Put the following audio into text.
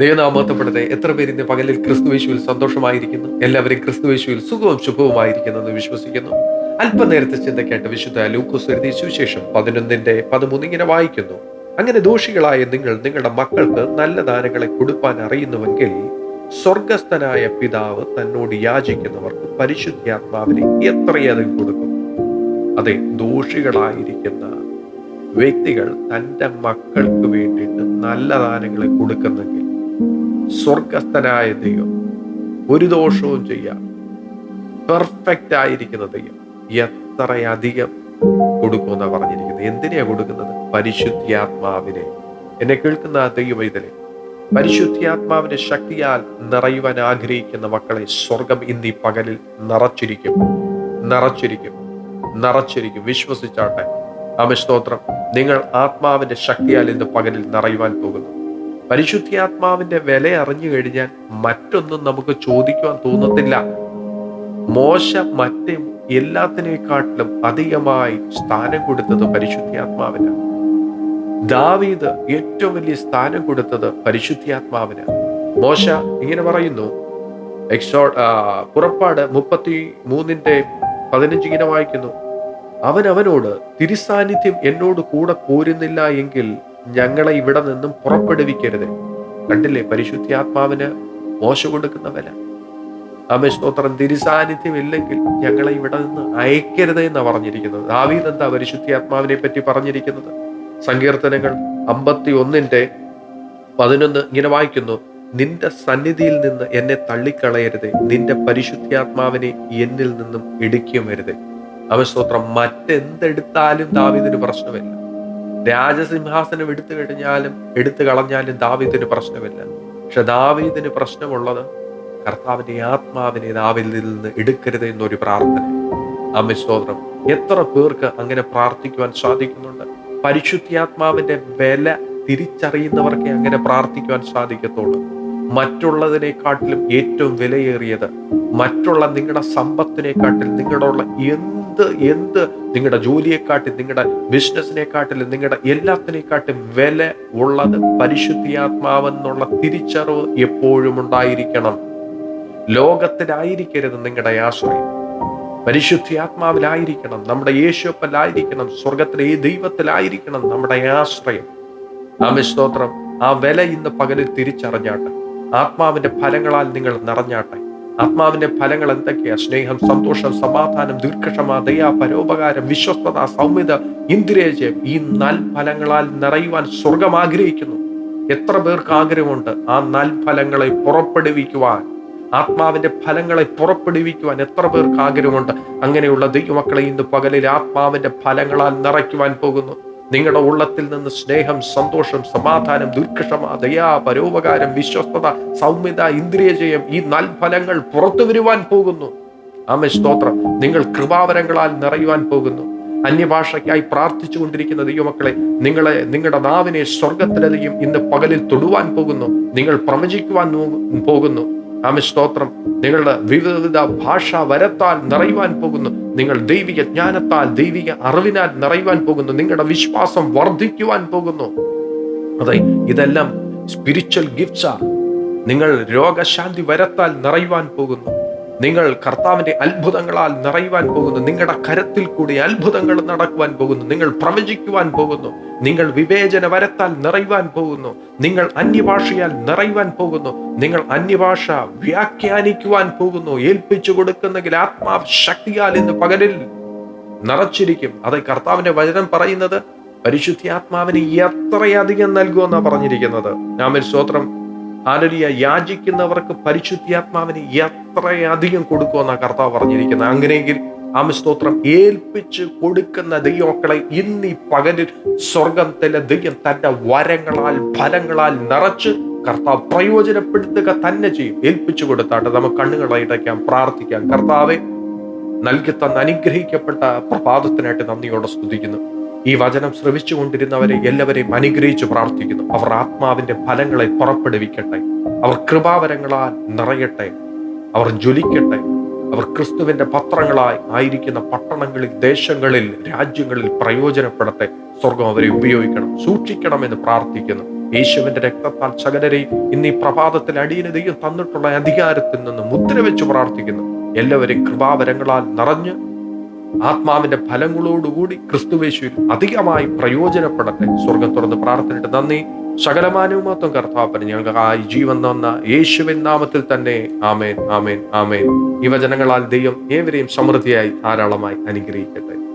ദൈവനാമത്തപ്പെടട്ടെ എത്ര പേര് ഇന്ന് പകലിൽ ക്രിസ്തുവേശുവിൽ സന്തോഷമായിരിക്കുന്നു? എല്ലാവരും ക്രിസ്തുവേശുവിൽ സുഖവും ശുഭവുമായിരിക്കുന്നു എന്ന് വിശ്വസിക്കുന്നു. അല്പനേരത്തെ ചിന്തയ്ക്കായിട്ട് വിശുദ്ധ ലൂക്കോസ് എഴുതിയ സുവിശേഷം പതിനൊന്നിന്റെ പതിമൂന്ന് ഇങ്ങനെ വായിക്കുന്നു. അങ്ങനെ ദോഷികളായ നിങ്ങൾ നിങ്ങളുടെ മക്കൾക്ക് നല്ല ദാനങ്ങളെ കൊടുപ്പാൻ അറിയുന്നുവെങ്കിൽ സ്വർഗസ്ഥനായ പിതാവ് തന്നോട് യാചിക്കുന്നവർക്ക് പരിശുദ്ധാത്മാവിനെ എത്രയധികം കൊടുക്കും? അതെ ദോഷികളായിരിക്കുന്ന വ്യക്തികൾ തന്റെ മക്കൾക്ക് വേണ്ടിയിട്ട് നല്ല ദാനങ്ങളെ കൊടുക്കുന്നെങ്കിൽ സ്വർഗസ്ഥനായ ദൈവം ഒരു ദോഷവും ചെയ്യാം. പെർഫെക്റ്റ് ആയിരിക്കുന്ന ദൈവം എത്രയധികം കൊടുക്കുമെന്നാണ് പറഞ്ഞിരിക്കുന്നത്. എന്തിനെയാണ് കൊടുക്കുന്നത്? പരിശുദ്ധിയാത്മാവിനെ എന്നെ കേൾക്കുന്ന ദൈവം ഇതിലെ പരിശുദ്ധിയാത്മാവിന്റെ ശക്തിയാൽ നിറയുവാൻ ആഗ്രഹിക്കുന്ന മക്കളെ സ്വർഗം ഇന്ന് ഈ പകലിൽ നിറച്ചിരിക്കും. നിറച്ചിരിക്കും. നിറച്ചിരിക്കും. വിശ്വസിച്ചാട്ടെ. അമിസ്തോത്രം നിങ്ങൾ ആത്മാവിന്റെ ശക്തിയാൽ ഇന്ന് പകലിൽ നിറയുവാൻ പോകുന്നു. പരിശുദ്ധാത്മാവിന്റെ വില അറിഞ്ഞു കഴിഞ്ഞാൽ മറ്റൊന്നും നമുക്ക് ചോദിക്കുവാൻ തോന്നത്തില്ല. മോശ മറ്റ് എല്ലാത്തിനേക്കാട്ടിലും അധികമായി സ്ഥാനം കൊടുത്തത് പരിശുദ്ധാത്മാവിനാണ്. ദാവീദ് ഏറ്റവും വലിയ സ്ഥാനം കൊടുത്തത് പരിശുദ്ധാത്മാവിന് മോശ ഇങ്ങനെ പറയുന്നു എക്സോ പുറപ്പാട് മുപ്പത്തി മൂന്നിന്റെ പതിനഞ്ച് ഇങ്ങനെ വായിക്കുന്നു അവൻ അവനോട് തിരുസാന്നിധ്യം എന്നോട് കൂടെ പോരുന്നില്ല എങ്കിൽ ഞങ്ങളെ ഇവിടെ നിന്നും പുറപ്പെടുവിക്കരുത്. കണ്ടില്ലേ? പരിശുദ്ധാത്മാവിന് മോശം കൊടുക്കുന്ന വില ആമേ സ്തോത്രം. തിരുസാന്നിധ്യം ഇല്ലെങ്കിൽ ഞങ്ങളെ ഇവിടെ നിന്ന് അയക്കരുത് എന്നാണ് പറഞ്ഞിരിക്കുന്നത്. ദാവീദ് എന്താ പരിശുദ്ധാത്മാവിനെ പറ്റി പറഞ്ഞിരിക്കുന്നത്? സങ്കീർത്തനങ്ങൾ അമ്പത്തി ഒന്നിന്റെ പതിനൊന്ന് ഇങ്ങനെ വായിക്കുന്നു. നിന്റെ സന്നിധിയിൽ നിന്ന് എന്നെ തള്ളിക്കളയരുത്. നിന്റെ പരിശുദ്ധാത്മാവിനെ എന്നിൽ നിന്നും ഇടുക്കിയും വരുത് അവസ്തോത്രം മറ്റെന്തെടുത്താലും ദാവീദിന് പ്രശ്നമില്ല. രാജസിംഹാസനം എടുത്തു കഴിഞ്ഞാലും എടുത്തു കളഞ്ഞാലും ദാവീദിന് പ്രശ്നമില്ല. പക്ഷെ ദാവീദിന് പ്രശ്നമുള്ളത് കർത്താവിന്റെ ആത്മാവിനെ ദാവീദിൽ നിന്ന് എടുക്കരുത് എന്നൊരു പ്രാർത്ഥന. അമിശോദ്രം എത്ര പേർക്ക് അങ്ങനെ പ്രാർത്ഥിക്കുവാൻ സാധിക്കുന്നുണ്ട്? പരിശുദ്ധാത്മാവിന്റെ വില തിരിച്ചറിയുന്നവർക്ക് അങ്ങനെ പ്രാർത്ഥിക്കുവാൻ സാധിക്കത്തുള്ളൂ. മറ്റുള്ളതിനെക്കാട്ടിലും ഏറ്റവും വിലയേറിയത് മറ്റുള്ള നിങ്ങളുടെ സമ്പത്തിനെക്കാട്ടിൽ നിങ്ങളുടെ എന്ത് എന്ത് എന്ത്? നിങ്ങളുടെ ജോലിയെക്കാട്ടി നിങ്ങളുടെ ബിസിനസ്സിനെക്കാട്ടിലും നിങ്ങളുടെ എല്ലാത്തിനെക്കാട്ടും വില ഉള്ളത് പരിശുദ്ധിയാത്മാവെന്നുള്ള തിരിച്ചറിവ് എപ്പോഴും ഉണ്ടായിരിക്കണം. ലോകത്തിലായിരിക്കരുത് നിങ്ങളുടെ ആശ്രയം. പരിശുദ്ധാത്മാവിലായിരിക്കണം നമ്മുടെ യേശുപ്പലായിരിക്കണം സ്വർഗത്തിലെ ഈ ദൈവത്തിലായിരിക്കണം നമ്മുടെ ആശ്രയം. ആമേ സ്തോത്രം. ആ വില ഇന്ന് പകലിൽ തിരിച്ചറിഞ്ഞാട്ടെ. ആത്മാവിന്റെ ഫലങ്ങളാൽ നിങ്ങൾ നിറഞ്ഞാട്ടെ. ആത്മാവിന്റെ ഫലങ്ങൾ എന്തൊക്കെയാ? സ്നേഹം സന്തോഷം സമാധാനം ദീർഘക്ഷമ ദയ പരോപകാരം വിശ്വസ്തത സൗമ്യത ഇന്ദ്രിയജയം ഈ നൽഫലങ്ങളാൽ നിറയുവാൻ സ്വർഗം ആഗ്രഹിക്കുന്നു. എത്ര പേർക്ക് ആഗ്രഹമുണ്ട് ആ നൽഫലങ്ങളെ പുറപ്പെടുവിക്കുവാൻ? ആത്മാവിന്റെ ഫലങ്ങളെ പുറപ്പെടുവിക്കുവാൻ എത്ര പേർക്ക് ആഗ്രഹമുണ്ട്? അങ്ങനെയുള്ള ദൈവമക്കളെ ഇന്ന് പകലിൽ ആത്മാവിന്റെ ഫലങ്ങളാൽ നിറയ്ക്കുവാൻ പോകുന്നു. നിങ്ങളുടെ ഉള്ളത്തിൽ നിന്ന് സ്നേഹം സന്തോഷം സമാധാനം ദുർഘക്ഷമ ദയാ പരോപകാരം വിശ്വസ്തത സൗമ്യത ഇന്ദ്രിയജയം ഈ നൽഫലങ്ങൾ പുറത്തു വരുവാൻ പോകുന്നു. ആമേ സ്തോത്രം. നിങ്ങൾ കൃപാവരങ്ങളാൽ നിറയുവാൻ പോകുന്നു. അന്യഭാഷയ്ക്കായി പ്രാർത്ഥിച്ചു കൊണ്ടിരിക്കുന്ന ദൈവമക്കളെ നിങ്ങളെ നിങ്ങളുടെ നാവിനെ സ്വർഗത്തിലധികം ഇന്ന് പകലിൽ തൊടുവാൻ പോകുന്നു. നിങ്ങൾ പ്രവചിക്കുവാൻ പോകുന്നു. ആമേ സ്തോത്രം. നിങ്ങളുടെ വിവിധ ഭാഷ വരത്താൽ നിറയുവാൻ പോകുന്നു. നിങ്ങൾ ദൈവിക ജ്ഞാനത്താൽ ദൈവിക അറിവിനാൽ നിറയുവാൻ പോകുന്നു. നിങ്ങളുടെ വിശ്വാസം വർദ്ധിക്കുവാൻ പോകുന്നു. അതെ ഇതെല്ലാം സ്പിരിച്വൽ ഗിഫ്റ്റ്സാ നിങ്ങൾ രോഗശാന്തി വരത്താൽ നിറയുവാൻ പോകുന്നു. നിങ്ങൾ കർത്താവിന്റെ അത്ഭുതങ്ങളാൽ നിറയുവാൻ പോകുന്നു. നിങ്ങളുടെ കരത്തിൽ കൂടി അത്ഭുതങ്ങൾ നടക്കുവാൻ പോകുന്നു. നിങ്ങൾ പ്രവചിക്കുവാൻ പോകുന്നു. നിങ്ങൾ വിവേചന വരത്താൽ നിറയുവാൻ പോകുന്നു. നിങ്ങൾ അന്യഭാഷയാൽ നിറയുവാൻ പോകുന്നു. നിങ്ങൾ അന്യഭാഷ വ്യാഖ്യാനിക്കുവാൻ പോകുന്നു. ഏൽപ്പിച്ചു കൊടുക്കുന്നെങ്കിൽ ആത്മാവ് ശക്തിയാൽ ഇന്ന് പകലിൽ നിറച്ചിരിക്കും. അത് കർത്താവിന്റെ വചനം പറയുന്നത് പരിശുദ്ധാത്മാവിന് എത്രയധികം നൽകുമെന്നാണ് പറഞ്ഞിരിക്കുന്നത്. നാമൻ സ്തോത്രം. ആലരിയ യാചിക്കുന്നവർക്ക് പരിശുദ്ധാത്മാവിന് എത്രയധികം കൊടുക്കുമെന്നാണ് കർത്താവ് പറഞ്ഞിരിക്കുന്നത്. അങ്ങനെയെങ്കിൽ ആമ സ്തോത്രം ഏൽപ്പിച്ച് കൊടുക്കുന്ന ദൈവമക്കളെ ഇന്ന് ഈ പകലിൽ സ്വർഗത്തിലെ ദൈവം തന്റെ വരങ്ങളാൽ ഫലങ്ങളാൽ നിറച്ച് കർത്താവ് പ്രയോജനപ്പെടുത്തുക തന്നെ ചെയ്യും. ഏൽപ്പിച്ചു കൊടുത്താട്ടെ നമുക്ക് കണ്ണുകളടയ്ക്കാം പ്രാർത്ഥിക്കാം. കർത്താവെ നൽകി തന്ന അനുഗ്രഹിക്കപ്പെട്ട പ്രഭാതത്തിനായിട്ട് നന്ദിയോടെ സ്തുതിക്കുന്നു. ഈ വചനം ശ്രവിച്ചുകൊണ്ടിരുന്നവരെ എല്ലാവരെയും അനുഗ്രഹിച്ച് പ്രാർത്ഥിക്കുന്നു. അവർ ആത്മാവിന്റെ ഫലങ്ങളെ പുറപ്പെടുവിക്കട്ടെ. അവർ കൃപാവരങ്ങളാൽ നിറയട്ടെ. അവർ ജ്വലിക്കട്ടെ. അവർ ക്രിസ്തുവിന്റെ പത്രങ്ങളായി ആയിരിക്കുന്ന പട്ടണങ്ങളിൽ ദേശങ്ങളിൽ രാജ്യങ്ങളിൽ പ്രയോജനപ്പെടട്ടെ. സ്വർഗം അവരെ ഉപയോഗിക്കണം സൂക്ഷിക്കണമെന്ന് പ്രാർത്ഥിക്കുന്നു. യേശുവിന്റെ രക്തത്താൽ സകലരെയും ഇന്ന് ഈ പ്രഭാതത്തിൽ അടിയനതയും തന്നിട്ടുള്ള അധികാരത്തിൽ നിന്ന് മുദ്ര വെച്ച് പ്രാർത്ഥിക്കുന്നു. എല്ലാവരും കൃപാവരങ്ങളാൽ നിറഞ്ഞ് ആത്മാവിന്റെ ഫലങ്ങളോടുകൂടി ക്രിസ്തുവേശുവിൽ അധികമായി പ്രയോജനപ്പെടട്ടെ. സ്വർഗം തുറന്ന് പ്രാർത്ഥനയിട്ട് നന്ദി. സകലമാനവുമാത്വം കർത്താപ്പന് ആ ജീവൻ തന്ന യേശുവിൻ നാമത്തിൽ തന്നെ ആമേൻ ആമേൻ ആമേൻ. യുവജനങ്ങളാൽ ദൈവം ഏവരെയും സമൃദ്ധിയായി ധാരാളമായി അനുഗ്രഹിക്കട്ടെ.